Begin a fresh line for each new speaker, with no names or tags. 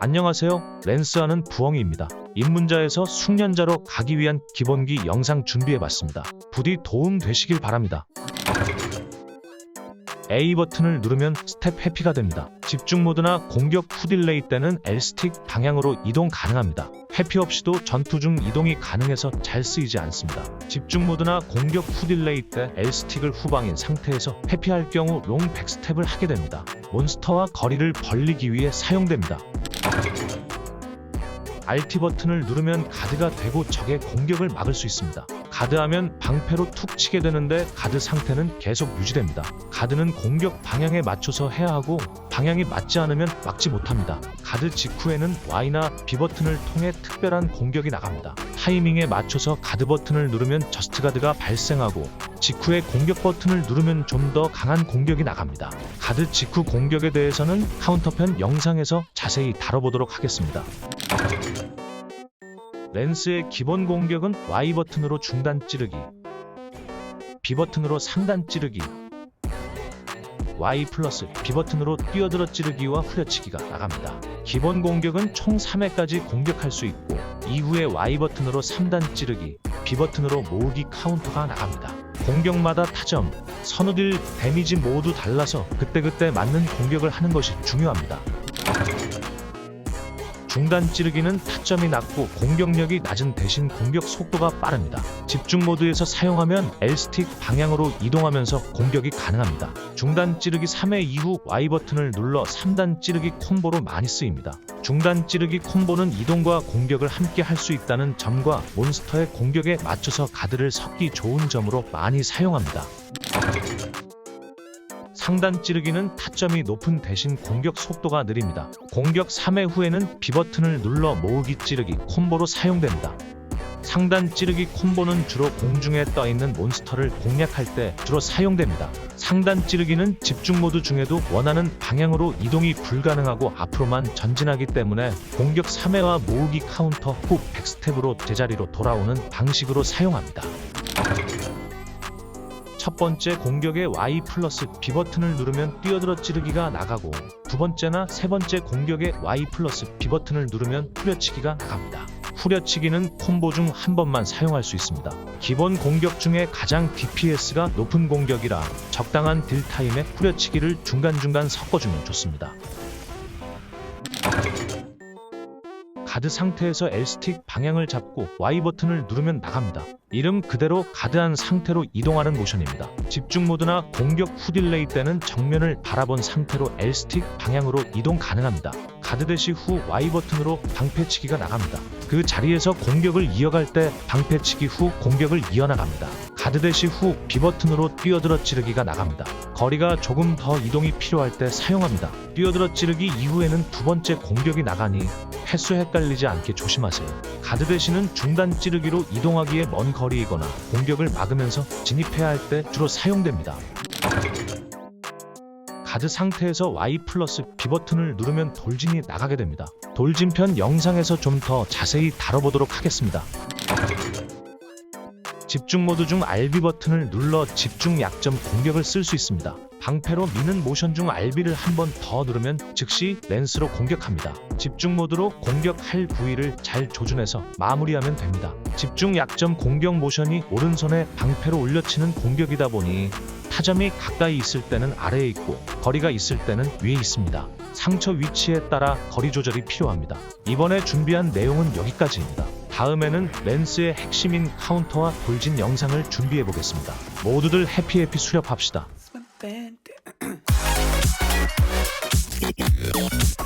안녕하세요. 랜스하는 부엉이입니다. 입문자에서 숙련자로 가기 위한 기본기 영상 준비해봤습니다. 부디 도움 되시길 바랍니다. A 버튼을 누르면 스텝 해피가 됩니다. 집중 모드나 공격 후 딜레이 때는 L스틱 방향으로 이동 가능합니다. 해피 없이도 전투 중 이동이 가능해서 잘 쓰이지 않습니다. 집중 모드나 공격 후 딜레이 때 L스틱을 후방인 상태에서 회피할 경우 롱 백스텝을 하게 됩니다. 몬스터와 거리를 벌리기 위해 사용됩니다. RT 버튼을 누르면 가드가 되고 적의 공격을 막을 수 있습니다. 가드하면 방패로 툭 치게 되는데 가드 상태는 계속 유지됩니다. 가드는 공격 방향에 맞춰서 해야 하고 방향이 맞지 않으면 막지 못합니다. 가드 직후에는 Y나 B 버튼을 통해 특별한 공격이 나갑니다. 타이밍에 맞춰서 가드 버튼을 누르면 저스트 가드가 발생하고 직후에 공격 버튼을 누르면 좀 더 강한 공격이 나갑니다. 가드 직후 공격에 대해서는 카운터편 영상에서 자세히 다뤄보도록 하겠습니다. 랜스의 기본 공격은 Y 버튼으로 중단 찌르기, B 버튼으로 상단 찌르기, Y 플러스 B 버튼으로 뛰어들어 찌르기와 후려치기가 나갑니다. 기본 공격은 총 3회까지 공격할 수 있고 이후에 Y 버튼으로 3단 찌르기, B 버튼으로 모으기 카운터가 나갑니다. 공격마다 타점, 선우딜, 데미지 모두 달라서 그때그때 맞는 공격을 하는 것이 중요합니다. 중단 찌르기는 타점이 낮고 공격력이 낮은 대신 공격 속도가 빠릅니다. 집중 모드에서 사용하면 L스틱 방향으로 이동하면서 공격이 가능합니다. 중단 찌르기 3회 이후 Y 버튼을 눌러 3단 찌르기 콤보로 많이 쓰입니다. 중단 찌르기 콤보는 이동과 공격을 함께 할 수 있다는 점과 몬스터의 공격에 맞춰서 가드를 섞기 좋은 점으로 많이 사용합니다. 상단 찌르기는 타점이 높은 대신 공격 속도가 느립니다. 공격 3회 후에는 B 버튼을 눌러 모으기 찌르기 콤보로 사용됩니다. 상단 찌르기 콤보는 주로 공중에 떠 있는 몬스터를 공략할 때 주로 사용됩니다. 상단 찌르기는 집중 모드 중에도 원하는 방향으로 이동이 불가능하고 앞으로만 전진하기 때문에 공격 3회와 모으기 카운터 후 백스텝으로 제자리로 돌아오는 방식으로 사용합니다. 첫 번째 공격의 Y 플러스 B 버튼을 누르면 뛰어들어 찌르기가 나가고 두 번째나 세 번째 공격의 Y 플러스 B 버튼을 누르면 후려치기가 나갑니다. 후려치기는 콤보 중 한 번만 사용할 수 있습니다. 기본 공격 중에 가장 DPS가 높은 공격이라 적당한 딜 타임에 후려치기를 중간중간 섞어주면 좋습니다. 가드 상태에서 L스틱 방향을 잡고 Y 버튼을 누르면 나갑니다. 이름 그대로 가드한 상태로 이동하는 모션입니다. 집중 모드나 공격 후 딜레이 때는 정면을 바라본 상태로 L스틱 방향으로 이동 가능합니다. 가드 대시 후 Y 버튼으로 방패치기가 나갑니다. 그 자리에서 공격을 이어갈 때 방패치기 후 공격을 이어나갑니다. 가드 대시 후 B 버튼으로 뛰어들어 찌르기가 나갑니다. 거리가 조금 더 이동이 필요할 때 사용합니다. 뛰어들어 찌르기 이후에는 두 번째 공격이 나가니 횟수 헷갈리지 않게 조심하세요. 가드 대시는 중단 찌르기로 이동하기에 먼 거리이거나 공격을 막으면서 진입해야 할 때 주로 사용됩니다. 가드 상태에서 Y 플러스 B 버튼을 누르면 돌진이 나가게 됩니다. 돌진편 영상에서 좀 더 자세히 다뤄보도록 하겠습니다. 집중 모드 중 RB 버튼을 눌러 집중 약점 공격을 쓸 수 있습니다. 방패로 미는 모션 중 RB를 한 번 더 누르면 즉시 랜스로 공격합니다. 집중 모드로 공격할 부위를 잘 조준해서 마무리하면 됩니다. 집중 약점 공격 모션이 오른손에 방패로 올려치는 공격이다 보니 타점이 가까이 있을 때는 아래에 있고 거리가 있을 때는 위에 있습니다. 상처 위치에 따라 거리 조절이 필요합니다. 이번에 준비한 내용은 여기까지입니다. 다음에는 랜스의 핵심인 카운터와 돌진 영상을 준비해 보겠습니다. 모두들 해피해피 수렵합시다.